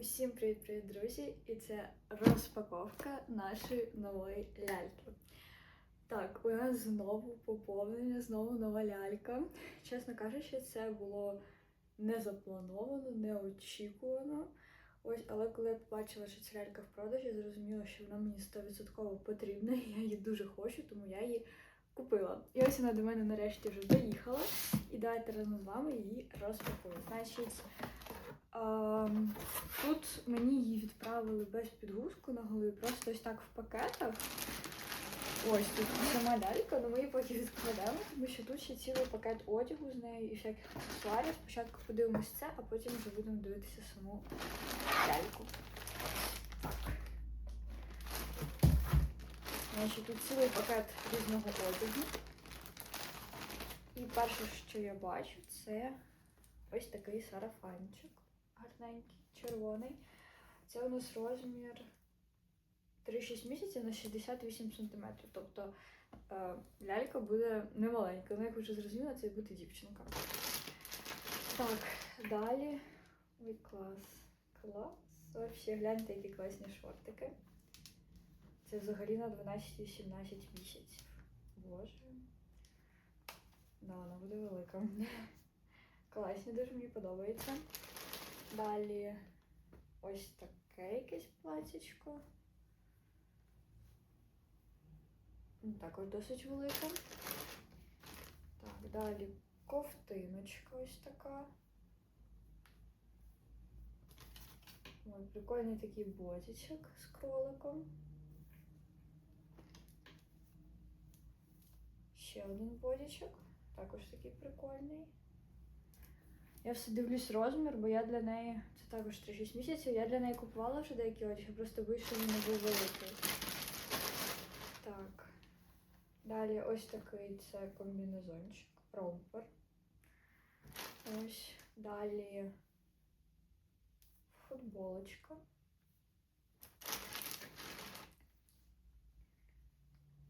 Усім привіт-привіт, друзі! І це розпаковка нашої нової ляльки. Так, у нас знову поповнення, знову нова лялька. Чесно кажучи, це було не заплановано, не очікувано. Ось, але коли я побачила, що ця лялька в продажі, зрозуміла, що вона мені 100% потрібна, і я її дуже хочу, тому я її купила. І ось вона до мене нарешті вже доїхала. І давайте разом з вами її розпакуємо. Значить, ем, тут мені її відправили без підгузку на голові, просто ось так в пакетах. Ось тут сама лялька, але ми її поки відкладемо, тому що тут ще цілий пакет одягу з нею і всяких аксесуарів. Спочатку подивимось це, а потім вже будемо дивитися саму ляльку. Так. Значить, тут цілий пакет різного одягу. І перше, що я бачу, це ось такий сарафанчик. Гарненький, червоний. Це у нас розмір 3-6 місяців на 68 см. Тобто е, лялька буде немаленька. Ну, як вже зрозуміли, це буде дівчинка. Так, далі. Ой, клас. Клас. Вообще, гляньте, які класні шортики. Це взагалі на 12-17 місяців. Боже. Да, вона буде велика. Класні, дуже мені подобається. Далі ось таке якесь платічко. Також досить велика. Так, далі ковтиночка ось така. Ой, прикольний такий ботичок з кроликом. Ще один бодічок, також такий прикольний. Я все дивлюсь розмір, бо я для неї, це також 3-6 місяців, я для неї купувала вже деякі одяг, просто що він не був великий. Так. Далі ось такий це комбінезончик, ромпер. Ось далі футболочка.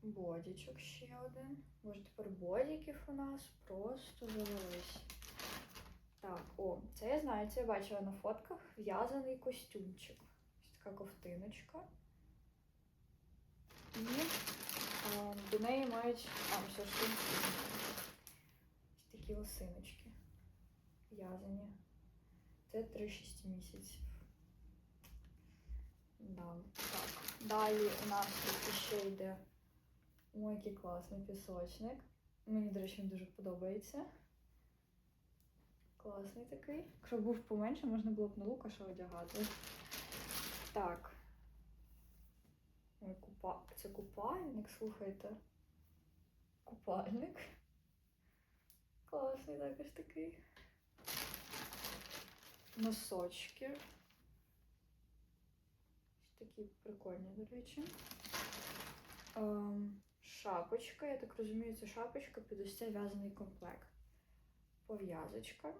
Бодічок ще один. Може тепер бодіків у нас просто завелись. Так, о, це я знаю, це я бачила на фотках. В'язаний костюмчик. Ось така ковтиночка. І а, до неї мають. А, все ж. Ось такі лосиночки. В'язані. Це 3-6 місяців. Да. Так. Далі у нас тут ще йде. Ой, який класний пісочник. Мені, до речі, він дуже подобається. Класний такий. Якщо був поменше, можна було б на Лукаша одягати. Так. Ой, купа... Це купальник, слухайте. Купальник. Класний також такий. Носочки. Такі прикольні, до речі. Ем, шапочка, я так розумію, це шапочка під в'язаний комплект пов'язочка,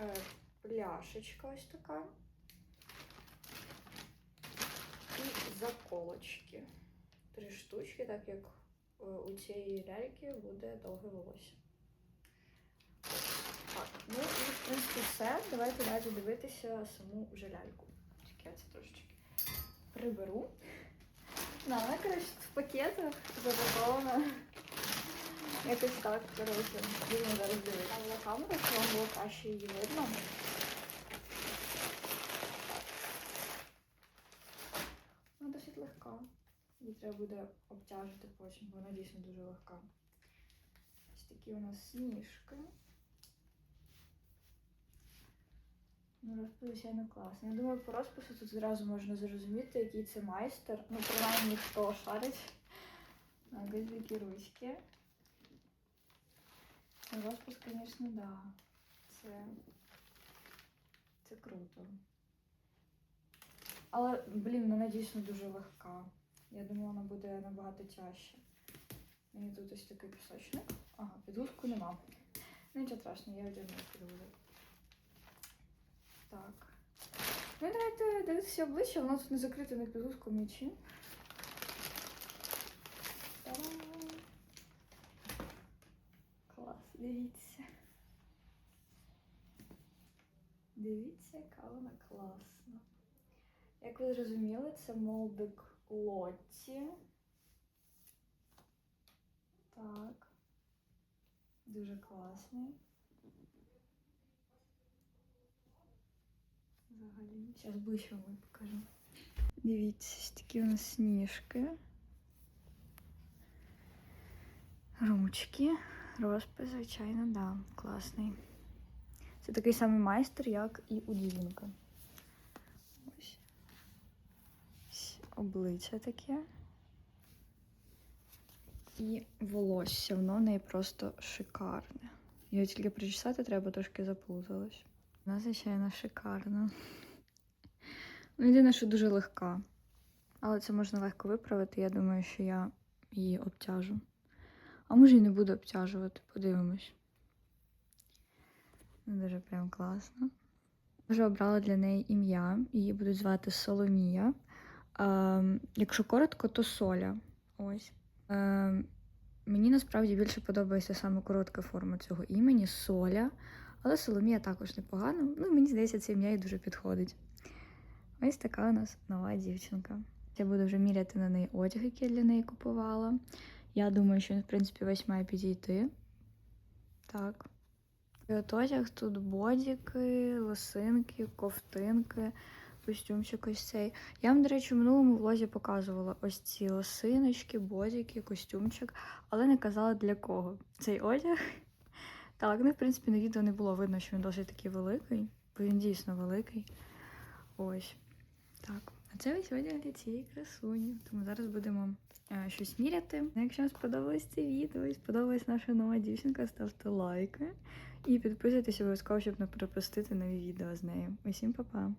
е, пляшечка ось така. І заколочки. Три штучки, так як е, у цієї ляльки буде довге волосся. Так, ну і в принципі все. Давайте далі дивитися саму вже ляльку. Тільки я це трошечки приберу. Да, вона, коротше, в пакетах запакована. Якось так, коротше, будемо зараз дивитися. Там на камеру, щоб вам було краще її видно. Вона досить легка. Її треба буде обтяжити потім, бо вона дійсно дуже легка. Ось такі у нас сніжки. Ну, розпис, звичайно, класний. Я думаю, по розпису тут зразу можна зрозуміти, який це майстер. Ну, принаймні, хто шарить. Ось руські. Розпис, звісно, да. Це. Це круто. Але, блін, вона дійсно дуже легка. Я думала, вона буде набагато тяжче. Мені тут ось такий пісочник. Ага, підводку нема. Нічого страшного, я одягну підводок. Так. Ну, давайте дивитися обличчя, воно тут не закрите на нічим. Та-дам! Клас, дивіться. Дивіться. Яка вона класна. Як ви зрозуміли, це молдик Лотті. Так. Дуже класний. Взагалі. Зараз ближче вам покажу. Дивіться, такі у нас сніжки. Ручки. Розпис, звичайно, да, класний. Це такий самий майстер, як і у Дівінка. Ось. Обличчя таке. І волосся, воно в неї просто шикарне. Його тільки причесати треба, трошки заплуталась. Вона, звичайно, шикарна. Ну, єдине, що дуже легка. Але це можна легко виправити. Я думаю, що я її обтяжу. А може і не буду обтяжувати, подивимось. Ну, Дуже прям класно. Вже обрала для неї ім'я. Її будуть звати Соломія. Ем, якщо коротко, то Соля. Ось. Ем, мені насправді більше подобається саме коротка форма цього імені Соля. Але Соломія також непогано. Ну, мені здається, це ім'я їй дуже підходить. Ось така у нас нова дівчинка. Я буду вже міряти на неї одяг, який я для неї купувала. Я думаю, що він, в принципі, весь має підійти. Так. І от одяг тут бодіки, лосинки, ковтинки, костюмчик ось цей. Я вам, до речі, в минулому влозі показувала ось ці лосиночки, бодіки, костюмчик, але не казала для кого цей одяг. Так, ну, в принципі, на відео не було видно, що він досить такий великий, бо він дійсно великий. Ось. Так. А це ось одяг для цієї красуні. Тому зараз будемо е, щось міряти. Якщо вам сподобалось це відео і сподобалась наша нова дівчинка, ставте лайки і підписуйтесь обов'язково, щоб не пропустити нові відео з нею. Усім па-па!